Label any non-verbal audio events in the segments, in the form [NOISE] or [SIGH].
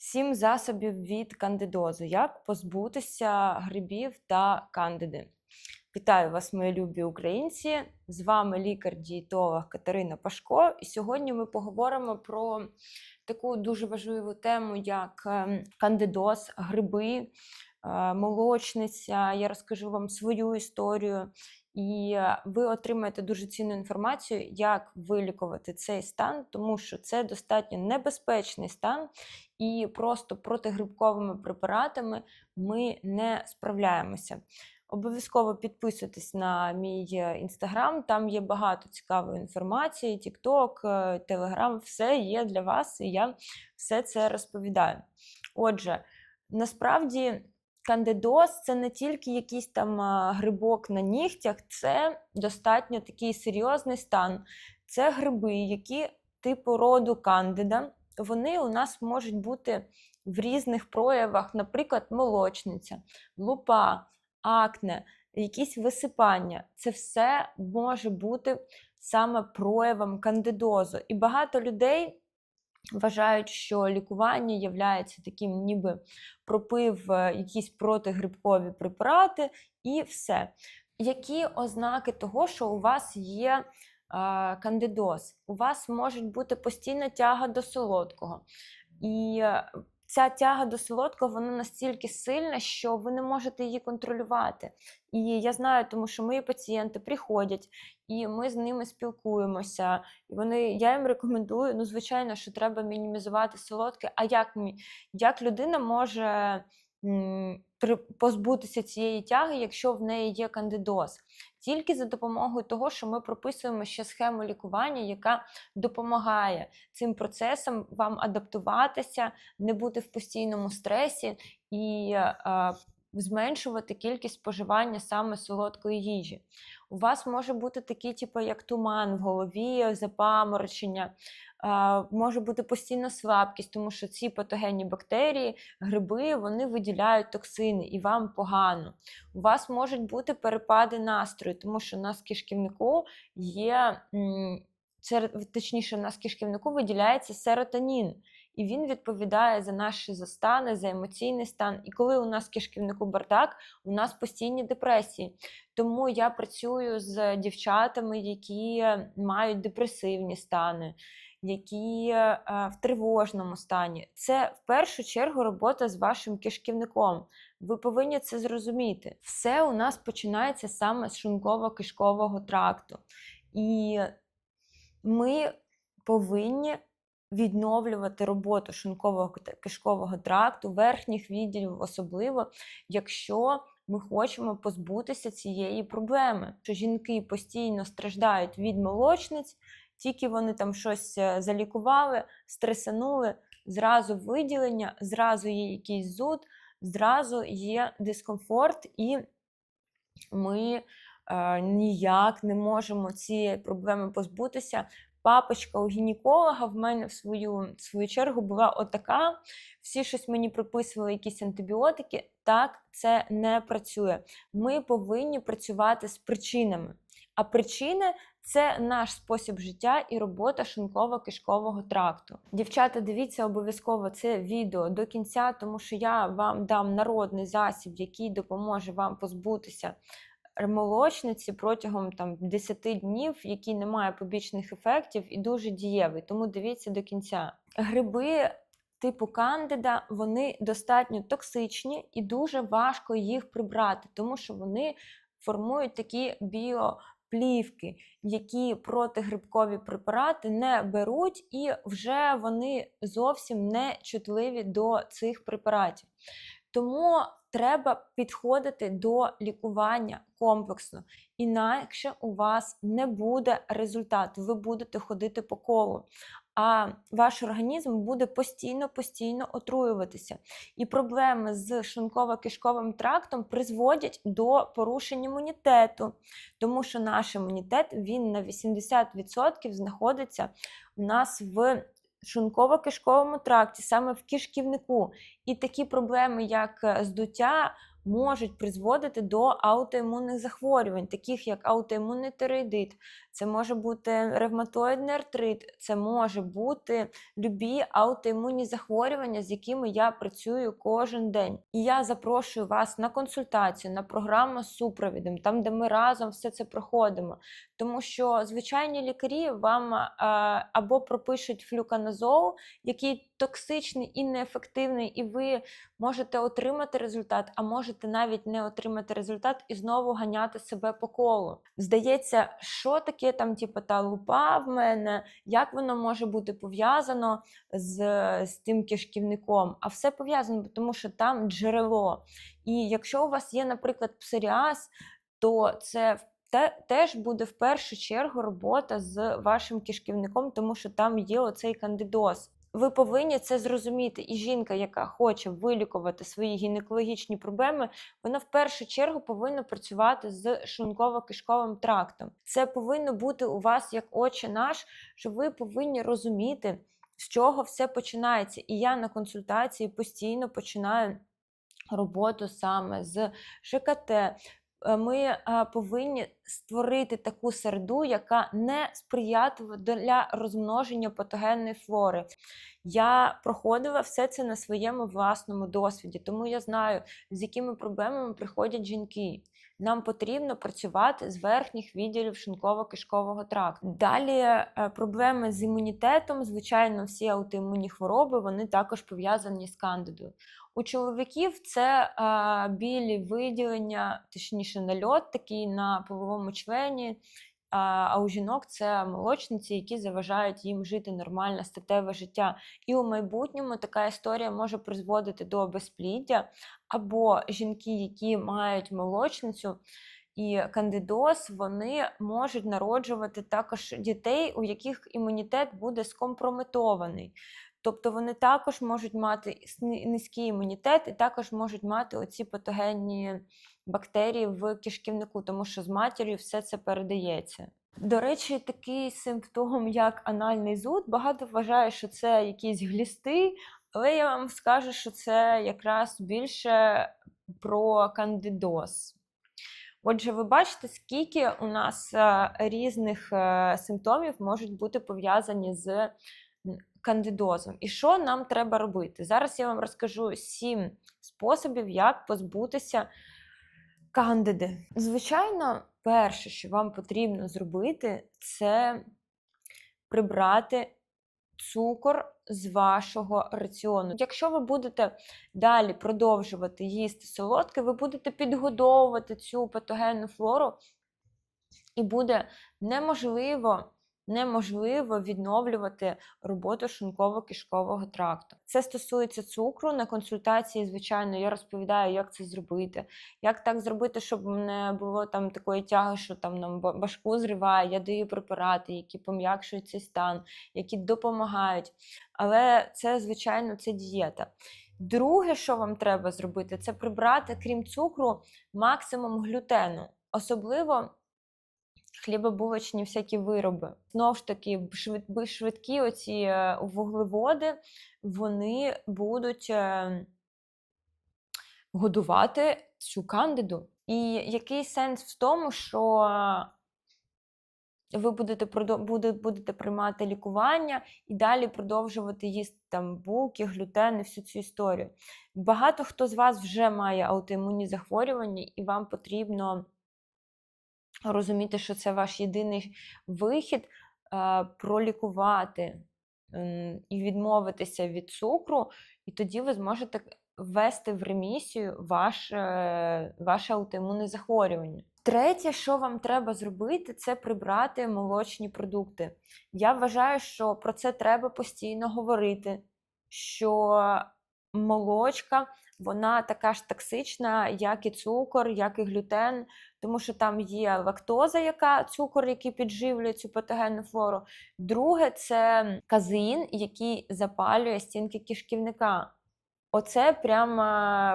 Сім засобів від кандидозу. Як позбутися грибів та кандиди. Вітаю вас, мої любі українці! З вами лікар-дієтолог Катерина Пашко. І сьогодні ми поговоримо про таку дуже важливу тему, як ем, кандидоз, гриби, е, молочниця. Я розкажу вам свою історію. І е, ви отримаєте дуже цінну інформацію, як вилікувати цей стан, тому що це достатньо небезпечний стан, і просто протигрибковими препаратами ми не справляємося. Обов'язково підписуйтесь на мій інстаграм, там є багато цікавої інформації, Тікток, Телеграм, все є для вас, і я все це розповідаю. Отже, насправді. Кандидоз це не тільки якийсь там грибок на нігтях, це достатньо такий серйозний стан. Це гриби, які типу роду кандида, вони у нас можуть бути в різних проявах, наприклад, молочниця, лупа, акне, якісь висипання. Це все може бути саме проявом кандидозу. І багато людей. Вважають, що лікування є таким, ніби пропив е, якісь протигрибкові препарати і все. Які ознаки того, що у вас є кандидоз. У вас може бути постійна тяга до солодкого. І е, ця тяга до солодкого вона настільки сильна, що ви не можете її контролювати. І я знаю, тому що мої пацієнти приходять, і ми з ними спілкуємося. І вони, Я їм рекомендую, ну, звичайно, що треба мінімізувати солодке. А як, як людина може позбутися цієї тяги, якщо в неї є кандидоз. Тільки за допомогою того, що ми прописуємо ще схему лікування, яка допомагає цим процесам вам адаптуватися, не бути в постійному стресі і а, зменшувати кількість споживання саме солодкої їжі. У вас може бути такий, типу, як туман в голові, запаморочення, може бути постійна слабкість, тому що ці патогенні бактерії, гриби, вони виділяють токсини і вам погано. У вас можуть бути перепади настрою, тому що у нас в кишківнику є, точніше, у нас кишківнику виділяється серотонін. І він відповідає за наші застани, за емоційний стан. І коли у нас в кишківнику бардак, у нас постійні депресії. Тому я працюю з дівчатами, які мають депресивні стани, які е, в тривожному стані. Це в першу чергу робота з вашим кишківником. Ви повинні це зрозуміти. Все у нас починається саме з шлунково-кишкового тракту. І ми повинні відновлювати роботу шлункового кишкового тракту, верхніх відділів, особливо, якщо ми хочемо позбутися цієї проблеми. Що жінки постійно страждають від молочниць, тільки вони там щось е, залікували, стресанули, зразу виділення, зразу є якийсь зуд, зразу є дискомфорт, і ми е, ніяк не можемо цієї проблеми позбутися. Папочка у гінеколога в мене в свою в свою чергу була отака. Всі щось мені приписували, якісь антибіотики. Так, це не працює. Ми повинні працювати з причинами. А причини це наш спосіб життя і робота шлунково-кишкового тракту. Дівчата, дивіться обов'язково це відео до кінця, тому що я вам дам народний засіб, який допоможе вам позбутися молочниці протягом там 10 днів, який не має побічних ефектів, і дуже дієвий. Тому дивіться до кінця. Гриби. Типу кандида, вони достатньо токсичні і дуже важко їх прибрати, тому що вони формують такі біо плівки, які протигрибкові препарати не беруть, і вже вони зовсім не чутливі до цих препаратів. Тому треба підходити до лікування комплексно, інакше у вас не буде результату, ви будете ходити по колу а ваш організм буде постійно-постійно отруюватися. І проблеми з шлунково-кишковим трактом призводять до порушень імунітету, тому що наш імунітет він на 80% знаходиться у нас в шлунково-кишковому тракті, саме в кишківнику. І такі проблеми, як здуття, можуть призводити до аутоімунних захворювань, таких як аутоімунний тиреїдит, це може бути ревматоїдний артрит, це може бути любі аутоімунні захворювання, з якими я працюю кожен день. І я запрошую вас на консультацію, на програму з супровідом, там, де ми разом все це проходимо. Тому що звичайні лікарі вам або пропишуть флюканазол, який токсичний і неефективний, і ви можете отримати результат, а можете навіть не отримати результат і знову ганяти себе по колу. Здається, що таке там, типу, та лупа в мене, як воно може бути пов'язано з, з тим кишківником? А все пов'язано, тому що там джерело. І якщо у вас є, наприклад, псоріаз, то це те, теж буде в першу чергу робота з вашим кишківником, тому що там є оцей кандидоз. Ви повинні це зрозуміти. І жінка, яка хоче вилікувати свої гінекологічні проблеми, вона в першу чергу повинна працювати з шлунково-кишковим трактом. Це повинно бути у вас як очі наш, що ви повинні розуміти, з чого все починається. І я на консультації постійно починаю роботу саме з ЖКТ. Е, Ми повинні створити таку середу, яка не сприятлива для розмноження патогенної флори. Я проходила все це на своєму власному досвіді, тому я знаю, з якими проблемами приходять жінки. Нам потрібно працювати з верхніх відділів шинково-кишкового тракту. Далі е, проблеми з імунітетом, звичайно, всі аутоімунні хвороби вони також пов'язані з кандидою. У чоловіків це а, білі виділення, точніше нальот такий на половому члені. А, у жінок це молочниці, які заважають їм жити нормальне статеве життя. І у майбутньому така історія може призводити до безпліддя, або жінки, які мають молочницю і кандидоз, вони можуть народжувати також дітей, у яких імунітет буде скомпрометований. Тобто вони також можуть мати низький імунітет і також можуть мати оці патогенні бактерії в кишківнику, тому що з матір'ю все це передається. До речі, такий симптом, як анальний зуд, багато вважає, що це якісь глісти, але я вам скажу, що це якраз більше про кандидоз. Отже, ви бачите, скільки у нас е, різних е, симптомів можуть бути пов'язані з кандидозом. І що нам треба робити? Зараз я вам розкажу сім способів, як позбутися кандиди. Звичайно, перше, що вам потрібно зробити, це прибрати цукор з вашого раціону. Якщо ви будете далі продовжувати їсти солодке, ви будете підгодовувати цю патогенну флору, і буде неможливо, неможливо відновлювати роботу шлунково-кишкового тракту. Це стосується цукру. На консультації, звичайно, я розповідаю, як це зробити. Як так зробити, щоб не було там такої тяги, що там нам ба- башку зриває. Я даю препарати, які пом'якшують цей стан, які допомагають. Але це, звичайно, це дієта. Друге, що вам треба зробити, це прибрати, крім цукру, максимум глютену. Особливо хлібобулочні всякі вироби. Знову ж таки, швидкі оці е, вуглеводи, вони будуть е, годувати цю кандиду. І який сенс в тому, що ви будете, будете приймати лікування і далі продовжувати їсти там булки, глютен і всю цю історію. Багато хто з вас вже має аутоімунні захворювання, і вам потрібно розуміти, що це ваш єдиний вихід е, пролікувати і відмовитися від цукру, і тоді ви зможете ввести в ремісію ваше, ваше аутоімунне захворювання. Третє, що вам треба зробити, це прибрати молочні продукти. Я вважаю, що про це треба постійно говорити, що молочка вона така ж токсична, як і цукор, як і глютен, тому що там є лактоза, яка цукор, який підживлює цю патогенну флору. Друге, це казеїн, який запалює стінки кишківника. Оце прямо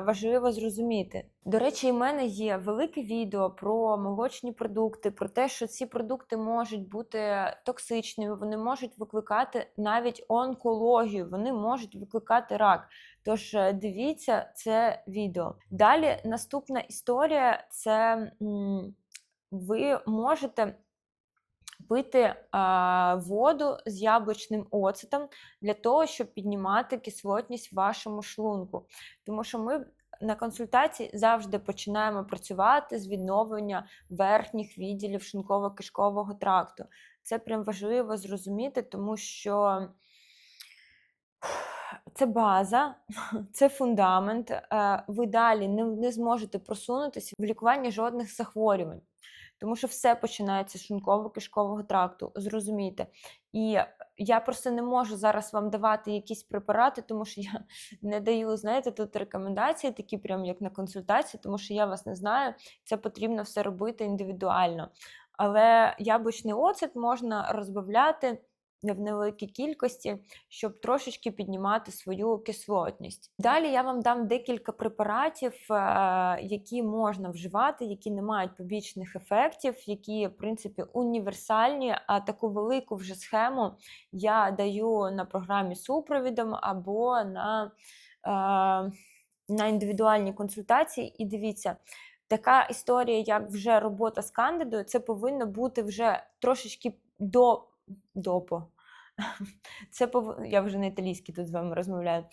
важливо зрозуміти. До речі, в мене є велике відео про молочні продукти, про те, що ці продукти можуть бути токсичними, вони можуть викликати навіть онкологію, вони можуть викликати рак. Тож е, дивіться це відео. Далі наступна історія це ви можете пити а, воду з яблучним оцетом для того, щоб піднімати кислотність в вашому шлунку. Тому що ми на консультації завжди починаємо працювати з відновлення верхніх відділів шлунково-кишкового тракту. Це прям важливо зрозуміти, тому що це база, це фундамент. е, Ви далі не, зможете просунутися в лікуванні жодних захворювань. Тому що все починається з шунково-кишкового тракту, зрозумійте. І я просто не можу зараз вам давати якісь препарати, тому що я [LAUGHS] не даю, знаєте, тут рекомендації, такі прям як на консультації, тому що я вас не знаю, це потрібно все робити індивідуально. Але яблучний оцет можна розбавляти в невеликій кількості, щоб трошечки піднімати свою кислотність. Далі я вам дам декілька препаратів, е, які можна вживати, які не мають побічних ефектів, які, в принципі, універсальні. А таку велику вже схему я даю на програмі супровідом або на, е, на індивідуальній консультації. І дивіться. Така історія, як вже робота з кандидою, це повинно бути вже трошечки до допо. [LAUGHS] Це пов... Я вже на італійській тут з вами розмовляю.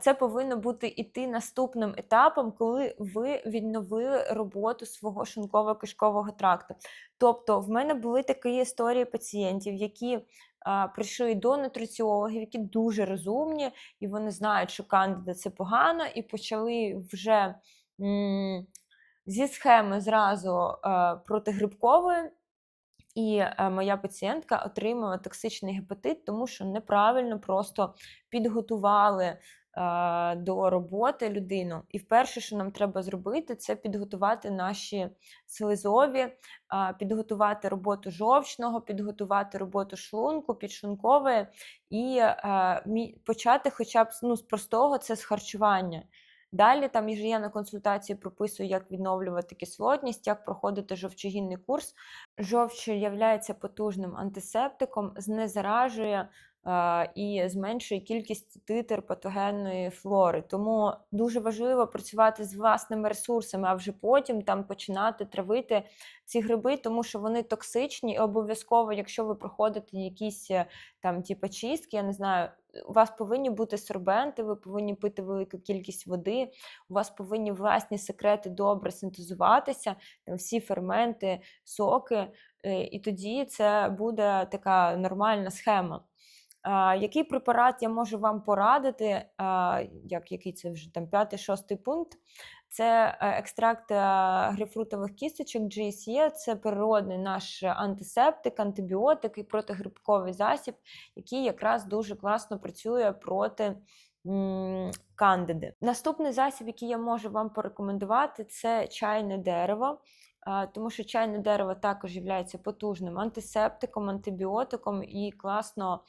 Це повинно бути іти наступним етапом, коли ви відновили роботу свого шлунково-кишкового тракту. Тобто, в мене були такі історії пацієнтів, які прийшли до нутриціологів, які дуже розумні, і вони знають, що кандида це погано, і почали вже зі схеми зразу протигрибкової. І е, моя пацієнтка отримала токсичний гепатит, тому що неправильно просто підготували е, до роботи людину. І вперше, що нам треба зробити, це підготувати наші слизові, підготувати роботу жовчного, підготувати роботу шлунку, підшлункової і е, почати хоча б ну, з простого це з харчування. Далі там я на консультації прописую, як відновлювати кислотність, як проходити жовчогінний курс. Жовч є потужним антисептиком, знезаражує е, і зменшує кількість титр патогенної флори. Тому дуже важливо працювати з власними ресурсами, а вже потім там починати травити ці гриби, тому що вони токсичні, і обов'язково, якщо ви проходите якісь е, там типу, чистки, я не знаю. У вас повинні бути сорбенти, ви повинні пити велику кількість води, у вас повинні власні секрети добре синтезуватися, там всі ферменти, соки, е, і тоді це буде така нормальна схема. Який препарат я можу вам порадити? Як, Який це вже там п'ятий-шостий пункт? Це е, екстракт е, грейпфрутових кісточок GSE, це природний наш антисептик, антибіотик і протигрибковий засіб, який якраз дуже класно працює проти кандиди. Наступний засіб, який я можу вам порекомендувати, це чайне дерево. Тому що чайне дерево також є потужним антисептиком, антибіотиком і класно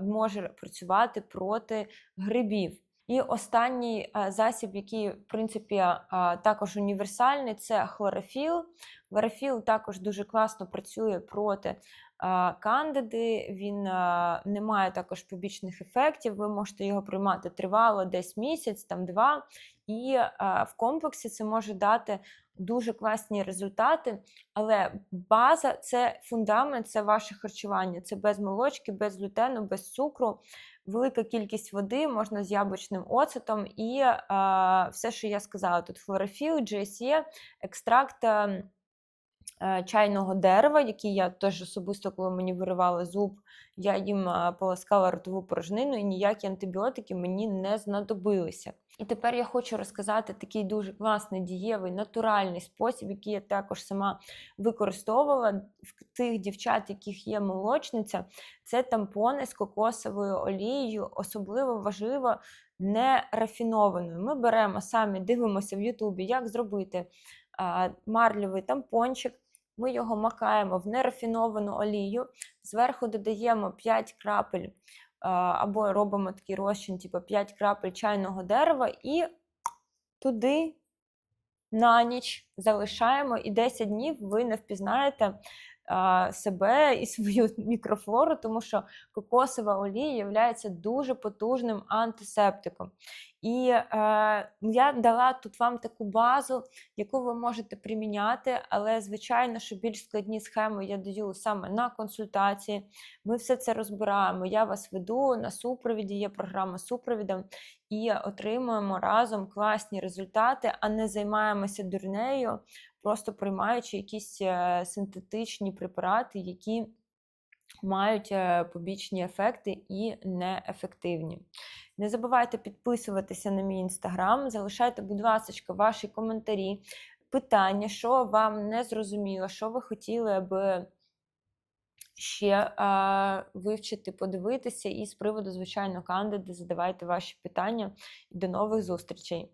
може працювати проти грибів. І останній засіб, який, в принципі, також універсальний, це хлорофіл. Хлорофіл також дуже класно працює проти кандиди, він не має також побічних ефектів. Ви можете його приймати тривало десь місяць, там два. І в комплексі це може дати дуже класні результати. Але база це фундамент, це ваше харчування. Це без молочки, без глютену, без цукру велика кількість води можна з яблучним оцетом і е, все, що я сказала, тут хлорофіл, GSE, екстракт е, чайного дерева, який я теж особисто, коли мені виривали зуб, я їм полоскала ротову порожнину, і ніякі антибіотики мені не знадобилися. І тепер я хочу розказати такий дуже класний дієвий натуральний спосіб, який я також сама використовувала в тих дівчат, яких є молочниця. Це тампони з кокосовою олією, особливо важливо не рафінованою. Ми беремо самі, дивимося в Ютубі, як зробити а, марльовий тампончик. Ми його макаємо в нерафіновану олію, зверху додаємо 5 крапель або робимо такий розчин, типу 5 крапель чайного дерева, і туди на ніч залишаємо, і 10 днів ви не впізнаєте себе і свою [LAUGHS] мікрофлору, тому що кокосова олія є дуже потужним антисептиком. І е, я дала тут вам таку базу, яку ви можете приміняти, але, звичайно, що більш складні схеми я даю саме на консультації. Ми все це розбираємо. Я вас веду на супровіді, є програма супровідом, і отримуємо разом класні результати, а не займаємося дурнею, просто приймаючи якісь е, синтетичні препарати, які мають е, побічні ефекти і неефективні. Не забувайте підписуватися на мій інстаграм, залишайте, будь ласка, ваші коментарі, питання, що вам не зрозуміло, що ви хотіли аби ще а, вивчити, подивитися. І з приводу, звичайно, кандиди, задавайте ваші питання. До нових зустрічей!